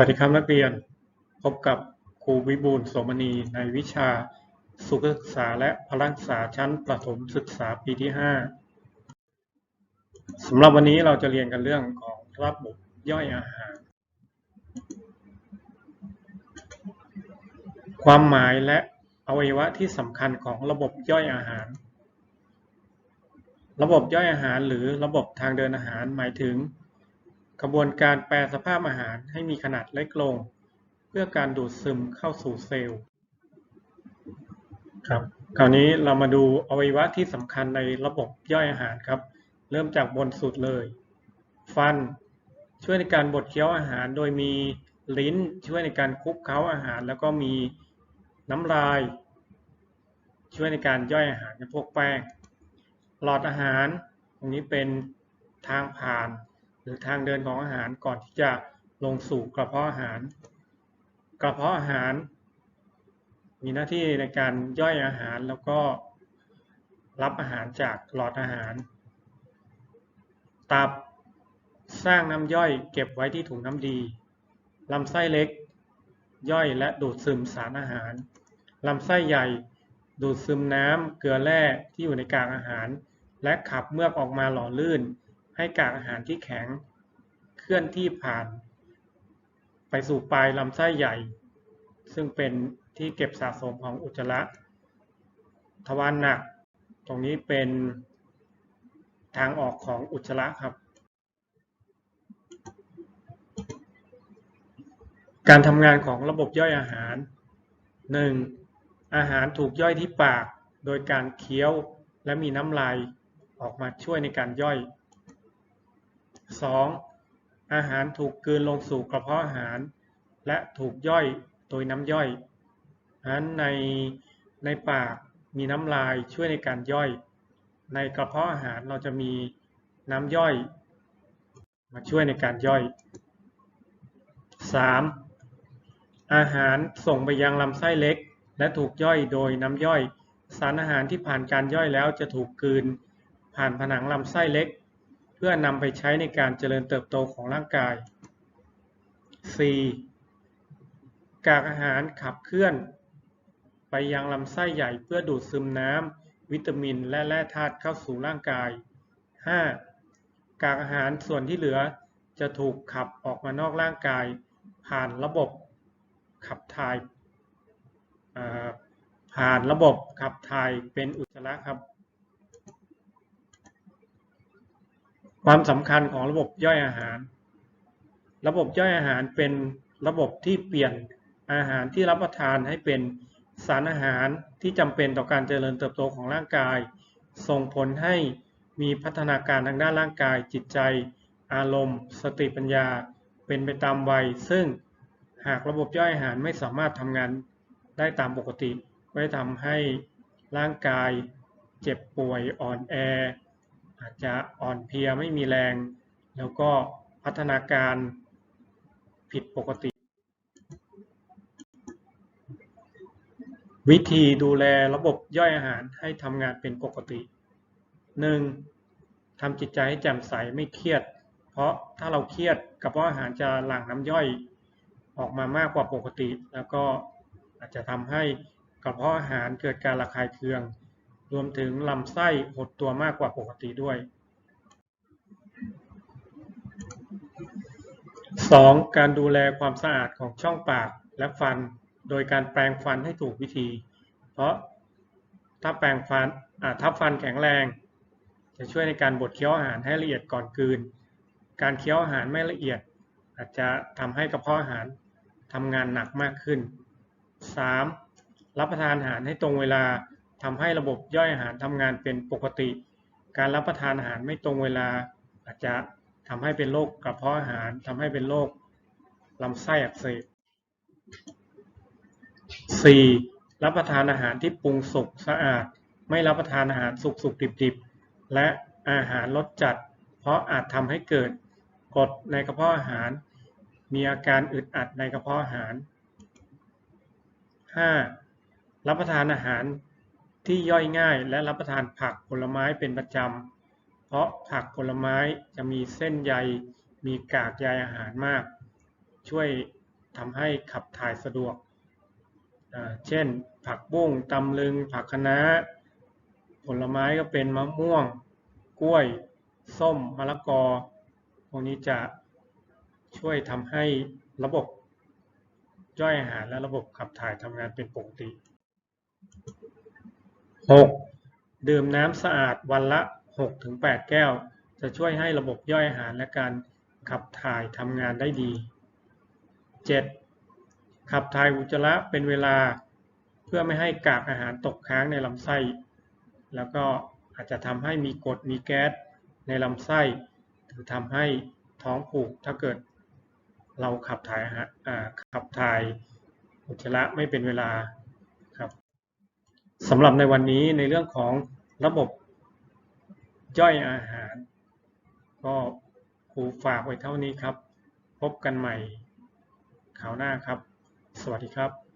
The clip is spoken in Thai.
วัสดีครับนักเรียน พบกับครูวิบูลโสมณีในวิชา สุขศึกษาและพละศึกษาชั้นประถมศึกษาปีที่ 5 สำหรับวันนี้เราจะเรียนกันเรื่องของระบบย่อยอาหาร ความหมายและอวัยวะที่สำคัญของระบบย่อยอาหาร ระบบย่อยอาหารหรือระบบทางเดินอาหารหมายถึง กระบวนการแปรสภาพอาหารให้มีขนาดเล็กลง เพื่อการดูดซึมเข้าสู่เซลล์ครับคราวนี้เรามาดูอวัยวะที่สำคัญในระบบย่อยอาหารครับ เริ่มจากบนสุดเลย ฟันช่วยในการบดเคี้ยวอาหาร โดยมีลิ้นช่วยในการคลุกเค้าอาหาร แล้วก็มีน้ำลาย ช่วยในการย่อยอาหารในพวกแป้งหลอดอาหาร ตรงนี้เป็นทางผ่าน หรือทางเดินของอาหารก่อนที่จะลงสู่กระเพาะอาหาร กระเพาะอาหาร มีหน้าที่ในการย่อยอาหารแล้วก็รับอาหารจากหลอดอาหาร ตับสร้างน้ำย่อยเก็บไว้ที่ถุงน้ำดี ลำไส้เล็ก ย่อยและดูดซึมสารอาหาร ลำไส้ใหญ่ ดูดซึมน้ำเกลือแร่ที่อยู่ในกากอาหาร และขับเมือกออกมาหล่อลื่น ให้กากอาหารที่แข็งเคลื่อนที่ผ่าน ไปสู่ปลายลำไส้ใหญ่ ซึ่งเป็นที่เก็บสะสมของอุจจาระทวารหนัก ตรงนี้เป็นทางออกของอุจจาระครับ การทำงานของระบบย่อยอาหาร 1. อาหารถูกย่อยที่ปาก โดยการเคี้ยวและมีน้ำลายออกมาช่วยในการย่อย 2. อาหารถูกกลืนลงสู่กระเพาะอาหาร และถูกย่อยโดยน้ำย่อยนั้นในในปากมีน้ำลายช่วยในการย่อย ในกระเพาะอาหารเราจะมีน้ำย่อย มาช่วยในการย่อย 3. อาหารส่งไปยังลำไส้เล็ก และถูกย่อยโดยน้ำย่อย สารอาหารที่ผ่านการย่อยแล้วจะถูกกลืนผ่านผนังลำไส้เล็ก เพื่อนำไปใช้ในการเจริญเติบโตของร่างกาย 4. กากอาหารขับเคลื่อน ไปยังลำไส้ใหญ่เพื่อดูดซึมน้ำวิตามินและแร่ธาตุเข้าสู่ร่างกาย 5. กากอาหารส่วนที่เหลือจะถูกขับออกมานอกร่างกาย ผ่านระบบขับถ่ายผ่านระบบขับถ่ายเป็นอุจจาระครับ ความสำคัญของระบบย่อยอาหาร ระบบย่อยอาหารเป็นระบบที่เปลี่ยนอาหารที่รับประทานให้เป็นสารอาหารที่จำเป็นต่อการเจริญเติบโตของร่างกาย ส่งผลให้มีพัฒนาการทางด้านร่างกาย จิตใจ อารมณ์ สติปัญญา เป็นไปตามวัย ซึ่งหากระบบย่อยอาหารไม่สามารถทำงานได้ตามปกติ ก็จะทำให้ร่างกายเจ็บป่วยอ่อนแอ อาจจะอ่อนเพลียไม่มีแรง แล้วก็พัฒนาการผิดปกติ วิธีดูแลระบบย่อยอาหารให้ทำงานเป็นปกติ 1. ทำจิตใจให้แจ่มใสไม่เครียด เพราะถ้าเราเครียดกระเพาะอาหารจะหลั่งน้ำย่อยออกมามากกว่าปกติ แล้วก็อาจจะทำให้กระเพาะอาหารเกิดการระคายเคือง รวมถึงลำไส้หดตัวมากกว่าปกติด้วย 2. การดูแลความสะอาดของช่องปากและฟัน โดยการแปรงฟันให้ถูกวิธี เพราะถ้าแปรงฟันถ้าฟันแข็งแรง จะช่วยในการบดเคี้ยวอาหารให้ละเอียดก่อนกืน การเคี้ยวอาหารไม่ละเอียด อาจจะทำให้กระเพาะอาหารทำงานหนักมากขึ้น 3. รับประทานอาหารให้ตรงเวลา ทำให้ระบบย่อยอาหารทำงานเป็นปกติ การรับประทานอาหารไม่ตรงเวลา อาจจะทำให้เป็นโรคกระเพาะอาหารทำให้เป็นโรคลำไส้อักเสบ 4. รับประทานอาหารที่ปรุงสุกสะอาด ไม่รับประทานอาหารสุกสุกดิบดิบและอาหารรสจัด เพราะอาจทำให้เกิดกรดในกระเพาะอาหาร มีอาการอึดอัดในกระเพาะอาหาร 5. รับประทานอาหาร ที่ย่อยง่ายและรับประทานผักผลไม้เป็นประจำ เพราะผักผลไม้จะมีเส้นใย มีกากใยอาหารมาก ช่วยทำให้ขับถ่ายสะดวก เช่น ผักบุ้งตำลึง ผักคะน้า ผลไม้ก็เป็นมะม่วง กล้วย ส้ม มะละกอ พวกนี้จะช่วยทำให้ระบบย่อยอาหารและระบบขับถ่ายทำงานเป็นปกติ 6. ดื่มน้ำสะอาดวันละ6-8แปดแก้ว จะช่วยให้ระบบย่อยอาหารและการขับถ่ายทำงานได้ดี 7. ขับถ่ายอุจจาระเป็นเวลาเพื่อไม่ให้กากอาหารตกค้างในลำไส้ แล้วก็อาจจะทำให้มีกรดมีแก๊สในลำไส้หรือทำให้ท้องผูกถ้าเกิดเราขับถ่ายอาหารขับถ่ายอุจจาระไม่เป็นเวลา สำหรับในวันนี้ในเรื่องของระบบย่อยอาหาร ก็ครูฝากไว้เท่านี้ครับ พบกันใหม่คราวหน้าครับ สวัสดีครับ